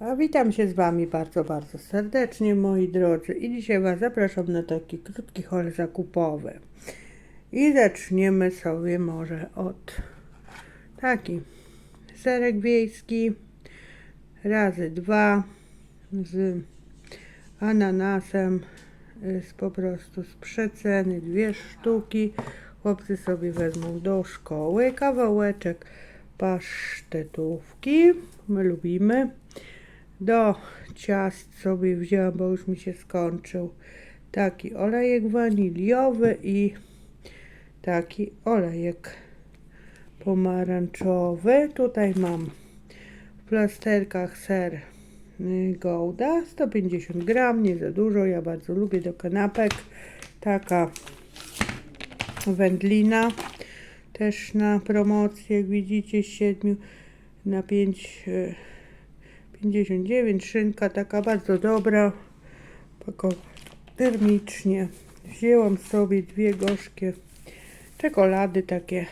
A witam się z Wami bardzo, bardzo serdecznie, moi drodzy. I dzisiaj Was zapraszam na taki krótki hol zakupowy. I zaczniemy sobie może od taki serek wiejski razy dwa z ananasem y, z po prostu z przeceny dwie sztuki. Chłopcy sobie wezmą do szkoły kawałeczek pasztetówki. My lubimy. Do ciast sobie wzięłam, bo już mi się skończył. Taki olejek waniliowy i taki olejek pomarańczowy. Tutaj mam w plasterkach ser y, Gouda 150 gram, nie za dużo. Ja bardzo lubię do kanapek. Taka wędlina też na promocję, jak widzicie, z 7 na 5 y, 59 szynka, taka bardzo dobra. Pakowana termicznie wzięłam sobie dwie gorzkie czekolady takie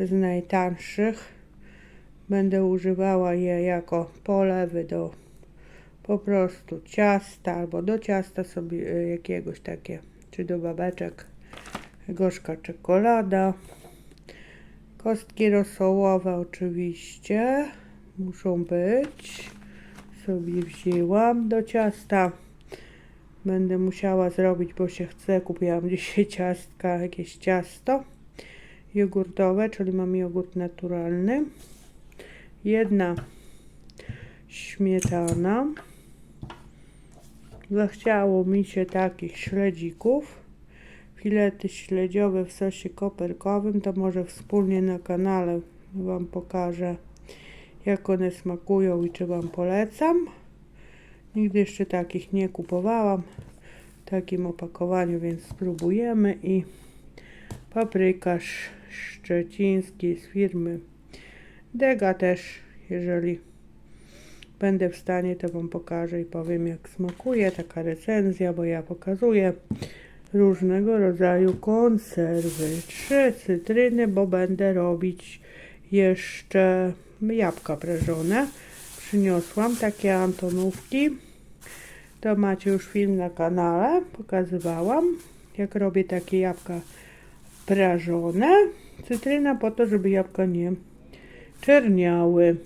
z najtańszych. Będę używała je jako polewy do po prostu ciasta albo do ciasta sobie e, jakiegoś takie czy do babeczek. Gorzka czekolada. Kostki rosołowe oczywiście muszą być. Sobie wzięłam do ciasta. Będę musiała zrobić, bo się chce. Kupiłam dzisiaj ciastka, jakieś ciasto jogurtowe, czyli mam jogurt naturalny. Jedna śmietana. Zachciało mi się takich śledzików. Filety śledziowe w sosie koperkowym. To może wspólnie na kanale Wam pokażę jak one smakują i czy Wam polecam. Nigdy jeszcze takich nie kupowałam w takim opakowaniu, więc spróbujemy i paprykarz szczeciński z firmy Dega też, jeżeli będę w stanie, to Wam pokażę i powiem jak smakuje taka recenzja, bo ja pokazuję różnego rodzaju konserwy. Trzy cytryny, bo będę robić jeszcze jabłka prażone. Przyniosłam takie antonówki. To macie już film na kanale. Pokazywałam, jak robię takie jabłka prażone. Cytryna po to, żeby jabłka nie czerniały.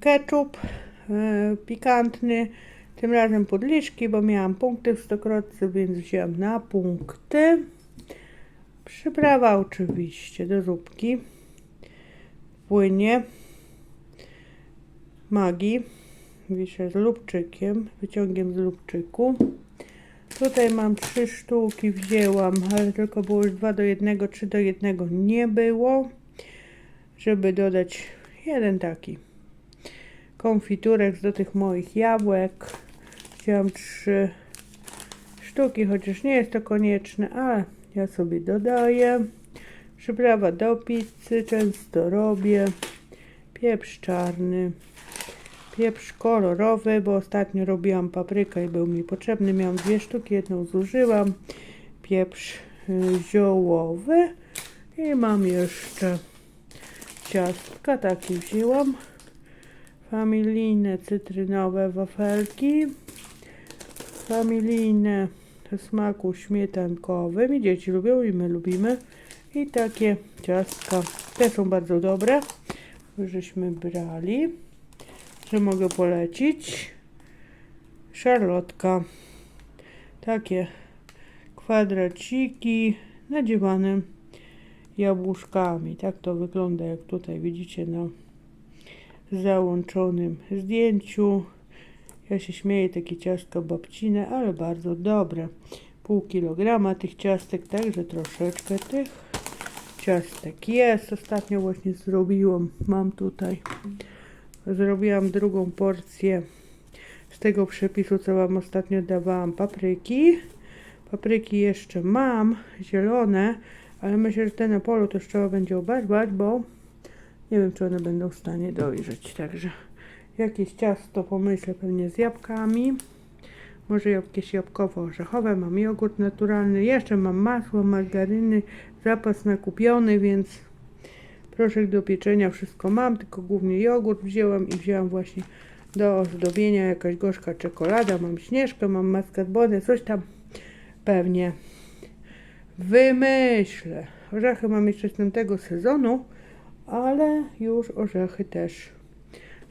Ketchup e, pikantny. Tym razem podliczki, bo miałam punkty w stokrotce, więc wziąłem na punkty. Przyprawa oczywiście do zupki. Płynie magii. Wiszę z lubczykiem, wyciągiem z lubczyku. Tutaj mam trzy sztuki, wzięłam, ale tylko było już 2 do 1, 3 do 1 nie było. Żeby dodać jeden taki konfiturek do tych moich jabłek. Wzięłam trzy sztuki, chociaż nie jest to konieczne, ale ja sobie dodaję. Przyprawa do pizzy często robię. Pieprz czarny. Pieprz kolorowy, bo ostatnio robiłam paprykę i był mi potrzebny. Miałam dwie sztuki, jedną zużyłam. Pieprz y, ziołowy. I mam jeszcze ciastka, takie wzięłam. Familijne cytrynowe wafelki. Familijne smaku śmietankowym. I dzieci lubią i my lubimy. I takie ciastka. Te są bardzo dobre. Żeśmy brali. Że mogę polecić. Szarlotka. Takie kwadraciki nadziewane jabłuszkami. Tak to wygląda, jak tutaj widzicie na załączonym zdjęciu. Ja się śmieję, takie ciastka babcine, ale bardzo dobre. Pół kilograma tych ciastek, także troszeczkę tych ciastek jest. Ostatnio właśnie zrobiłam, mam tutaj, zrobiłam drugą porcję z tego przepisu, co Wam ostatnio dawałam, papryki. Papryki jeszcze mam, zielone, ale myślę, że te na polu też trzeba będzie oberwać, bo nie wiem, czy one będą w stanie dojrzeć, także jakieś ciasto pomyślę pewnie z jabłkami. Może jakieś jabłkowo-orzechowe. Mam jogurt naturalny. Jeszcze mam masło, margaryny. Zapas nakupiony, więc Proszek do pieczenia, wszystko mam, tylko głównie jogurt wzięłam i wzięłam właśnie do ozdobienia jakaś gorzka czekolada. Mam śnieżkę, mam mascarpone, coś tam pewnie wymyślę. Orzechy mam jeszcze z tamtego sezonu, ale już orzechy też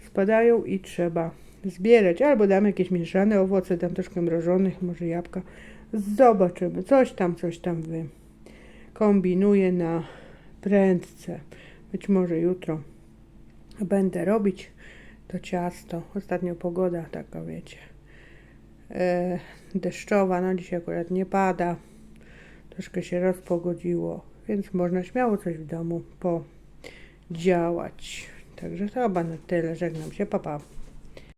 spadają i trzeba zbierać. Albo dam jakieś mieszane owoce, dam troszkę mrożonych, może jabłka. Zobaczymy. Coś tam, coś tam wy kombinuję na prędce. Być może jutro będę robić to ciasto. Ostatnio pogoda taka, wiecie, e, deszczowa. No dzisiaj akurat nie pada. Troszkę się rozpogodziło, więc można śmiało coś w domu podziałać. Także to chyba na tyle. Żegnam się. Pa, pa.